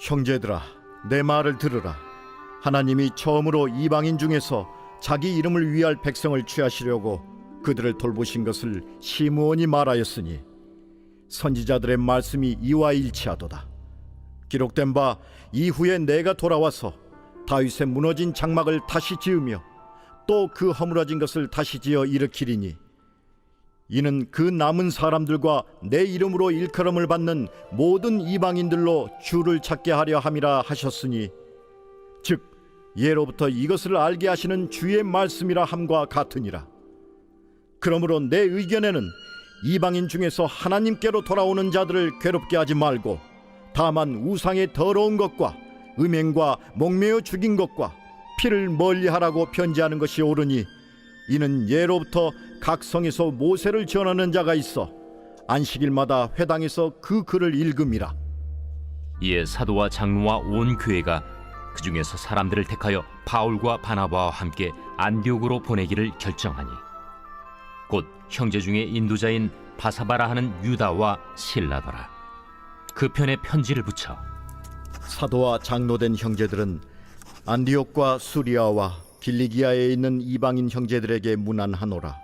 형제들아, 내 말을 들으라. 하나님이 처음으로 이방인 중에서 자기 이름을 위할 백성을 취하시려고 그들을 돌보신 것을 시므온이 말하였으니 선지자들의 말씀이 이와 일치하도다. 기록된 바 이후에 내가 돌아와서 다윗의 무너진 장막을 다시 지으며 또 그 허물어진 것을 다시 지어 일으키리니 이는 그 남은 사람들과 내 이름으로 일컬음을 받는 모든 이방인들로 주를 찾게 하려 함이라 하셨으니 즉 예로부터 이것을 알게 하시는 주의 말씀이라 함과 같으니라. 그러므로 내 의견에는 이방인 중에서 하나님께로 돌아오는 자들을 괴롭게 하지 말고 다만 우상의 더러운 것과 음행과 목매어 죽인 것과 피를 멀리하라고 편지하는 것이 옳으니 이는 예로부터 각 성에서 모세를 전하는 자가 있어 안식일마다 회당에서 그 글을 읽음이라. 이에 사도와 장로와 온 교회가 그 중에서 사람들을 택하여 바울과 바나바와 함께 안디옥으로 보내기를 결정하니 곧 형제 중에 인도자인 바사바라 하는 유다와 실라더라. 그 편에 편지를 붙여 사도와 장로된 형제들은 안디옥과 수리아와 길리기아에 있는 이방인 형제들에게 문안하노라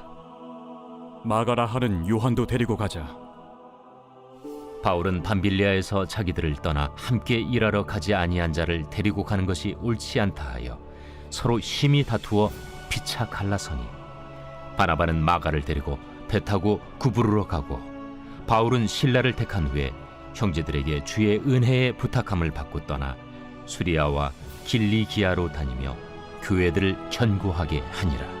마가라 하는 요한도 데리고 가자. 바울은 밤빌리아에서 자기들을 떠나 함께 일하러 가지 아니한 자를 데리고 가는 것이 옳지 않다 하여 서로 심히 다투어 피차 갈라서니 바나바는 마가를 데리고 배 타고 구부르러 가고 바울은 신라를 택한 후에 형제들에게 주의 은혜에 부탁함을 받고 떠나 수리아와 길리기아로 다니며 교회들을 견고하게 하니라.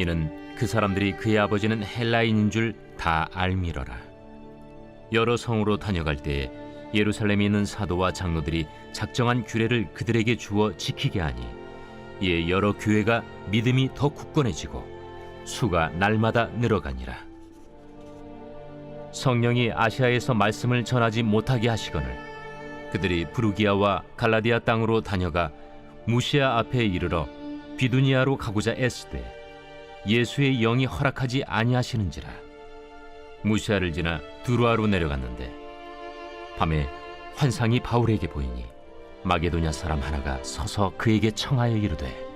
이는 그 사람들이 그의 아버지는 헬라인인 줄 다 알미러라. 여러 성으로 다녀갈 때에 예루살렘에 있는 사도와 장로들이 작정한 규례를 그들에게 주어 지키게 하니 이에 여러 교회가 믿음이 더 굳건해지고 수가 날마다 늘어가니라. 성령이 아시아에서 말씀을 전하지 못하게 하시거늘 그들이 부르기아와 갈라디아 땅으로 다녀가 무시아 앞에 이르러 비두니아로 가고자 애쓰되 예수의 영이 허락하지 아니하시는지라 무시아를 지나 두루아로 내려갔는데 밤에 환상이 바울에게 보이니 마게도냐 사람 하나가 서서 그에게 청하여 이르되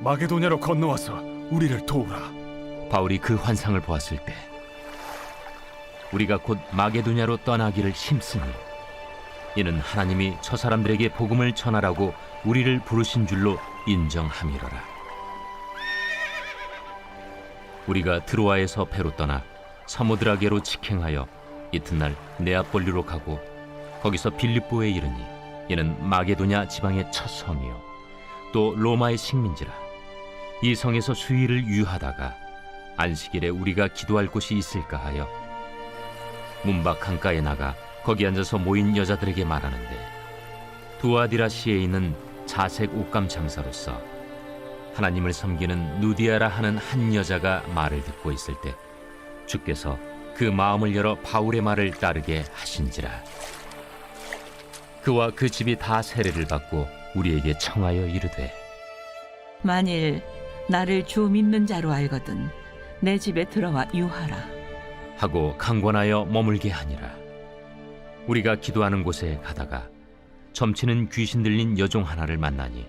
마게도냐로 건너와서 우리를 도우라. 바울이 그 환상을 보았을 때 우리가 곧 마게도냐로 떠나기를 힘쓰니 이는 하나님이 저 사람들에게 복음을 전하라고 우리를 부르신 줄로 인정함이로라 우리가 드로아에서 배로 떠나 사모드라게로 직행하여 이튿날 네아폴리로 가고 거기서 빌립보에 이르니 이는 마게도냐 지방의 첫 성이요. 또 로마의 식민지라. 이 성에서 수일을 유하다가 안식일에 우리가 기도할 곳이 있을까 하여 문밖 강가에 나가 거기 앉아서 모인 여자들에게 말하는데 두아디라시에 있는 자색 옷감 장사로서 하나님을 섬기는 누디아라 하는 한 여자가 말을 듣고 있을 때 주께서 그 마음을 열어 바울의 말을 따르게 하신지라 그와 그 집이 다 세례를 받고 우리에게 청하여 이르되 만일 나를 주 믿는 자로 알거든 내 집에 들어와 유하라. 하고 강권하여 머물게 하니라 우리가 기도하는 곳에 가다가 점치는 귀신 들린 여종 하나를 만나니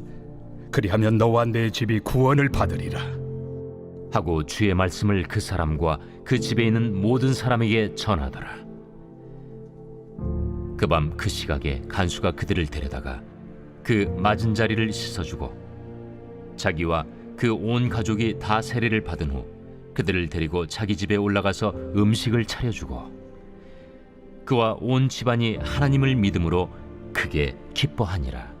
그리하면 너와 내 집이 구원을 받으리라. 하고 주의 말씀을 그 사람과 그 집에 있는 모든 사람에게 전하더라. 그 밤 그 시각에 간수가 그들을 데려다가 그 맞은 자리를 씻어주고 자기와 그 온 가족이 다 세례를 받은 후 그들을 데리고 자기 집에 올라가서 음식을 차려주고 그와 온 집안이 하나님을 믿음으로 크게 기뻐하니라.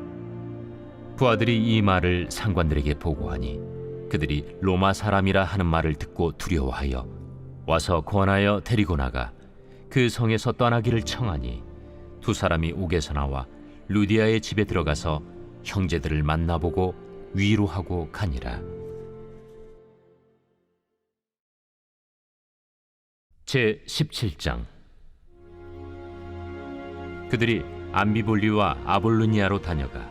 부하들이 이 말을 상관들에게 보고하니 그들이 로마 사람이라 하는 말을 듣고 두려워하여 와서 권하여 데리고 나가 그 성에서 떠나기를 청하니 두 사람이 옥에서 나와 루디아의 집에 들어가서 형제들을 만나보고 위로하고 가니라. 제 17장 그들이 암비볼리와 아볼로니아로 다녀가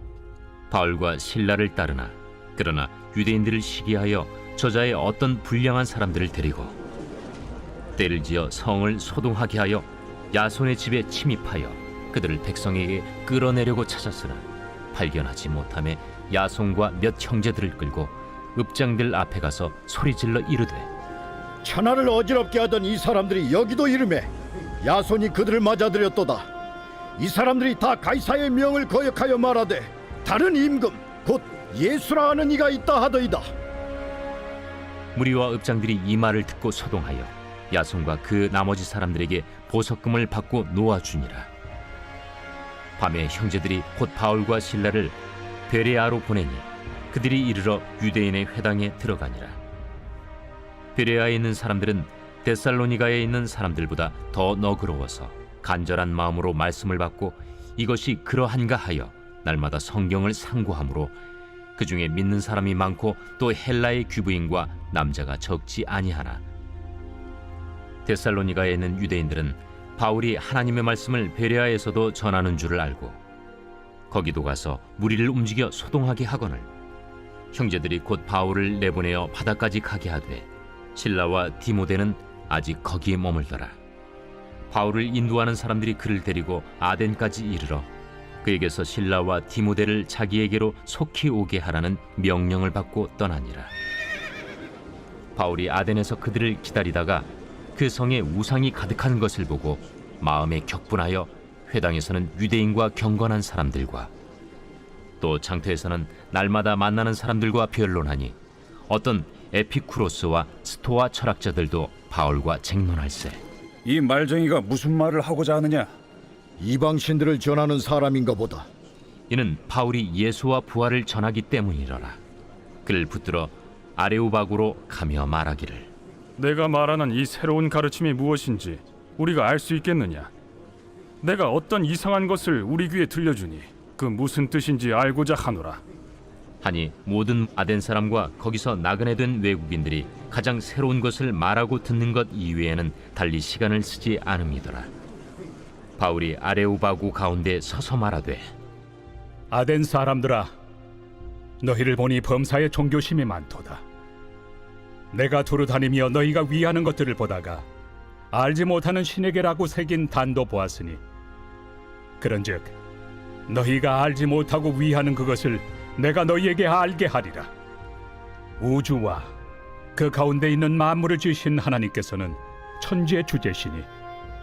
바울과 신라를 따르나 그러나 유대인들을 시기하여 저자의 어떤 불량한 사람들을 데리고 때를 지어 성을 소동하게 하여 야손의 집에 침입하여 그들을 백성에게 끌어내려고 찾았으나 발견하지 못함에 야손과 몇 형제들을 끌고 읍장들 앞에 가서 소리질러 이르되 천하를 어지럽게 하던 이 사람들이 여기도 이름에 야손이 그들을 맞아들였도다. 이 사람들이 다 가이사의 명을 거역하여 말하되 다른 임금 곧 예수라 하는 이가 있다 하더이다. 무리와 읍장들이 이 말을 듣고 소동하여 야손과 그 나머지 사람들에게 보석금을 받고 놓아주니라. 밤에 형제들이 곧 바울과 신라를 베레아로 보내니 그들이 이르러 유대인의 회당에 들어가니라. 베레아에 있는 사람들은 데살로니가에 있는 사람들보다 더 너그러워서 간절한 마음으로 말씀을 받고 이것이 그러한가 하여 날마다 성경을 상고함으로 그 중에 믿는 사람이 많고 또 헬라의 귀부인과 남자가 적지 아니하나. 데살로니가에 있는 유대인들은 바울이 하나님의 말씀을 베레아에서도 전하는 줄을 알고 거기도 가서 무리를 움직여 소동하게 하거늘. 형제들이 곧 바울을 내보내어 바다까지 가게 하되 신라와 디모데는 아직 거기에 머물더라. 바울을 인도하는 사람들이 그를 데리고 아덴까지 이르러 그에게서 신라와 디모데를 자기에게로 속히 오게 하라는 명령을 받고 떠나니라. 바울이 아덴에서 그들을 기다리다가 그 성에 우상이 가득한 것을 보고 마음에 격분하여 회당에서는 유대인과 경건한 사람들과 또 장터에서는 날마다 만나는 사람들과 변론하니 어떤 에피쿠로스와 스토아 철학자들도 바울과 쟁론할세. 이 말쟁이가 무슨 말을 하고자 하느냐? 이방 신들을 전하는 사람인가 보다. 이는 바울이 예수와 부활을 전하기 때문이러라. 그를 붙들어 아레오바구로 가며 말하기를 내가 말하는 이 새로운 가르침이 무엇인지 우리가 알 수 있겠느냐? 내가 어떤 이상한 것을 우리 귀에 들려주니 그 무슨 뜻인지 알고자 하노라. 하니 모든 아덴 사람과 거기서 나그네 된 외국인들이 가장 새로운 것을 말하고 듣는 것 이외에는 달리 시간을 쓰지 않음이더라. 바울이 아레오바구 가운데 서서 말하되 아덴 사람들아, 너희를 보니 범사에 종교심이 많도다. 내가 두루 다니며 너희가 위하는 것들을 보다가 알지 못하는 신에게라고 새긴 단도 보았으니 그런즉 너희가 알지 못하고 위하는 그것을 내가 너희에게 알게 하리라. 우주와 그 가운데 있는 만물을 지으신 하나님께서는 천지의 주제시니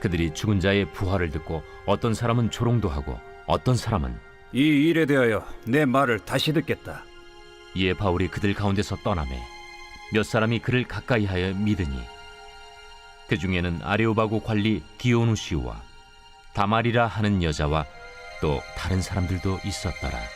그들이 죽은 자의 부활을 듣고 어떤 사람은 조롱도 하고 어떤 사람은 이 일에 대하여 내 말을 다시 듣겠다. 이에 바울이 그들 가운데서 떠나매 몇 사람이 그를 가까이하여 믿으니 그 중에는 아레오바고 관리 디오누시우와 다말이라 하는 여자와 또 다른 사람들도 있었더라.